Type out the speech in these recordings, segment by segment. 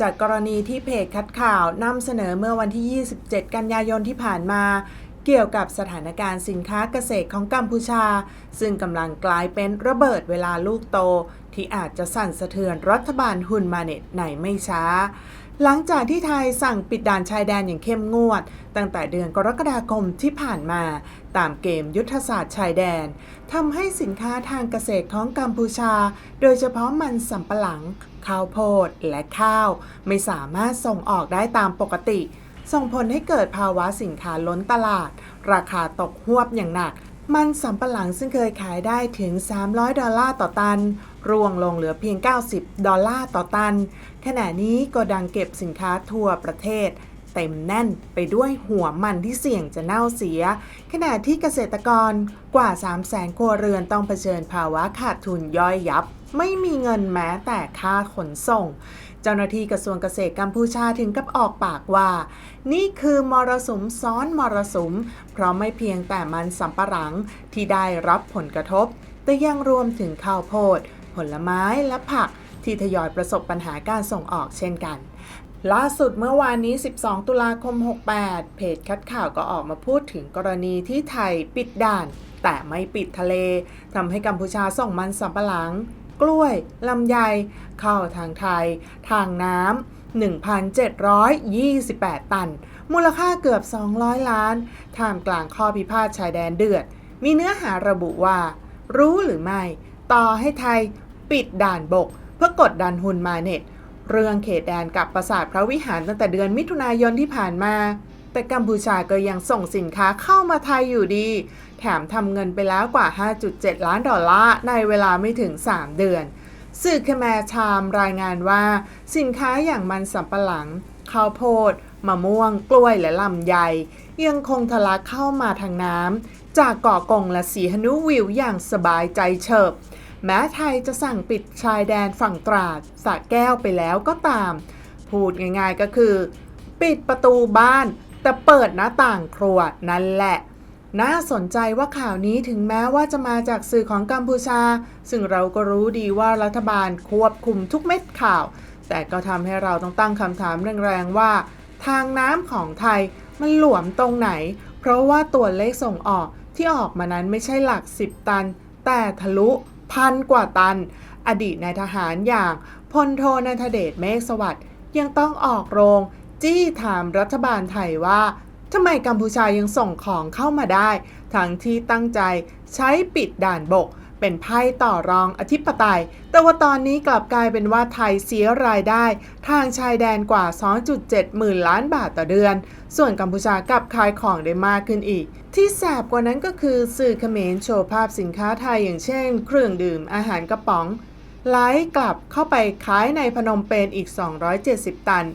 จากกรณีที่เพจคัดข่าวนำเสนอเมื่อวันที่ 27 กันยายนที่ผ่านมา เกี่ยวกับสถานการณ์สินค้าเกษตรของกัมพูชา ซึ่งกำลังกลายเป็นระเบิดเวลาลูกโต ที่อาจจะสั่นสะเทือนรัฐบาลฮุนมาเน็ตในไม่ช้า หลังจากที่ไทยสั่งปิดด่านชายแดนอย่างเข้มงวด ตั้งแต่เดือนกรกฎาคมที่ผ่านมา ตามเกมยุทธศาสตร์ชายแดนทำให้สินค้าทางเกษตรของกัมพูชา โดยเฉพาะมันสำปะหลัง ข้าวโพด และข้าว ไม่สามารถส่งออกได้ตามปกติ ส่งผลให้เกิดภาวะสินค้าล้นตลาด ราคาตกหวบอย่างหนัก มันสำปะหลังซึ่งเคยขายได้ถึง 300 ดอลลาร์ต่อตัน ร่วงลงเหลือเพียง 90 ดอลลาร์ต่อตัน ขณะนี้โกดังเก็บสินค้าทั่วประเทศ เต็มแน่นไปด้วยหัวมันที่เสี่ยงจะเน่าเสีย ขณะที่เกษตรกรกว่า 3 0 0แสนครัวเรือนต้องเผชิญภาวะขาดทุนย่อยยับ ไม่มีเงินแม้แต่ค่าขนส่ง เจ้าหน้าที่กระทรวงเกษตรกัมพูชาถึงกับออกปากว่า นี่คือมรสุมซ้อนมรสุม เพราะไม่เพียงแต่มันสำปะหลังที่ได้รับผลกระทบ แต่ยังรวมถึงข้าวโพด ผลไม้และผักที่ทยอยประสบปัญหาการส่งออกเช่นกันล่าสุดเมื่อวานนี้ 12 ตุลาคม 68 เพจคัดข่าวก็ออกมาพูดถึงกรณีที่ไทยปิดด่าน แต่ไม่ปิดทะเล ทำให้กัมพูชาส่งมันสำปะหลัง กล้วยลำไยเข้าทางไทย ทางน้ำ1,728 ตัน มูลค่าเกือบ 200 ล้าน ท่ามกลางข้อพิพาทชายแดนเดือด มีเนื้อหาระบุว่า รู้หรือไม่ ต่อให้ไทยปิดด่านบก เพื่อกดดันฮุนมาเน็ต เรื่องเขตแดนกับปราสาทพระวิหารตั้งแต่เดือนมิถุนายนที่ผ่านมา แต่กัมพูชาก็ยังส่งสินค้าเข้ามาไทยอยู่ดี แถมทำเงินไปแล้วกว่า 5.7 ล้านดอลลาร์ในเวลาไม่ถึง 3 เดือน สื่อคแมชามรายงานว่า สินค้าอย่างมันสำปะหลังข้าวโพดมะม่วง กล้วยและลำไย ยังคงทะลักเข้ามาทางน้ำจากเกาะกงและสีหนุวิวอย่างสบายใจเฉิบ แม้ไทยจะสั่งปิดชายแดนฝั่งตราดสระแก้วไปแล้วก็ตาม พูดง่ายๆก็คือ ปิดประตูบ้าน แต่เปิดหน้าต่างครัวนั่นแหละ น่าสนใจว่าข่าวนี้ถึงแม้ว่าจะมาจากสื่อของกัมพูชา ซึ่งเราก็รู้ดีว่ารัฐบาลควบคุมทุกเม็ดข่าว แต่ก็ทำให้เราต้องตั้งคำถามแรงๆว่า ทางน้ำของไทยมันหลวมตรงไหน เพราะว่าตัวเลขส่งออกที่ออกมานั้นไม่ใช่หลัก 10 ตัน แต่ทะลุพันกว่าตัน อดีตนายทหารอย่างพลโทนันทเดชเมฆสวัสดิ์ยังต้องออกโรง จี้ถามรัฐบาลไทยว่าทำไมกัมพูชายังส่งของเข้ามาได้ ทั้งที่ตั้งใจใช้ปิดด่านบก เป็นไพ่ต่อรองอธิปไตย แต่ว่าตอนนี้กลับกลายเป็นว่าไทยเสียรายได้ ทางชายแดนกว่า 2.7 หมื่นล้านบาทต่อเดือน ส่วนกัมพูชากลับขายของได้มากขึ้นอีก ที่แสบกว่านั้นก็คือสื่อเขมรโชว์ภาพสินค้าไทยอย่างเช่น เครื่องดื่มอาหารกระป๋องไหลกลับเข้าไปขายในพนมเปญอีก 270 ตัน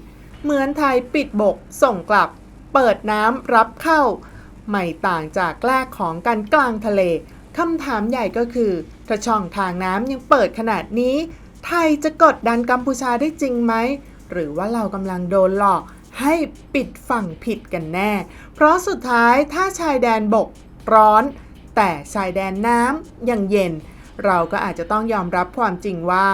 เหมือนไทยปิดบกส่งกลับ เปิดน้ำรับเข้า ไม่ต่างจากแลกของกันกลางทะเลคำถามใหญ่ก็คือถ้าช่องทางน้ำยังเปิดขนาดนี้ ไทยจะกดดันกัมพูชาได้จริงไหม หรือว่าเรากำลังโดนหลอกให้ปิดฝั่งผิดกันแน่ เพราะสุดท้ายถ้าชายแดนบกร้อน แต่ชายแดนน้ำยังเย็น เราก็อาจจะต้องยอมรับความจริงว่า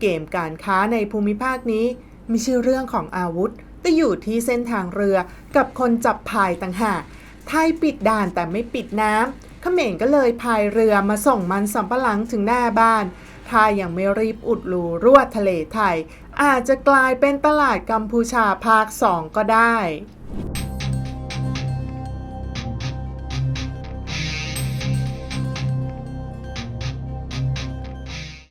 เกมการค้าในภูมิภาคนี้ ไม่ใช่เรื่องของอาวุธ แต่อยู่ที่เส้นทางเรือกับคนจับพายต่างหากไทยปิดด่านแต่ไม่ปิดน้ำเขมรก็เลยพายเรือมาส่งมันสำปะหลังถึงหน้าบ้านถ้ายังไม่รีบอุดรูรั่วทะเลไทย อาจจะกลายเป็นตลาดกัมพูชาภาคสองก็ได้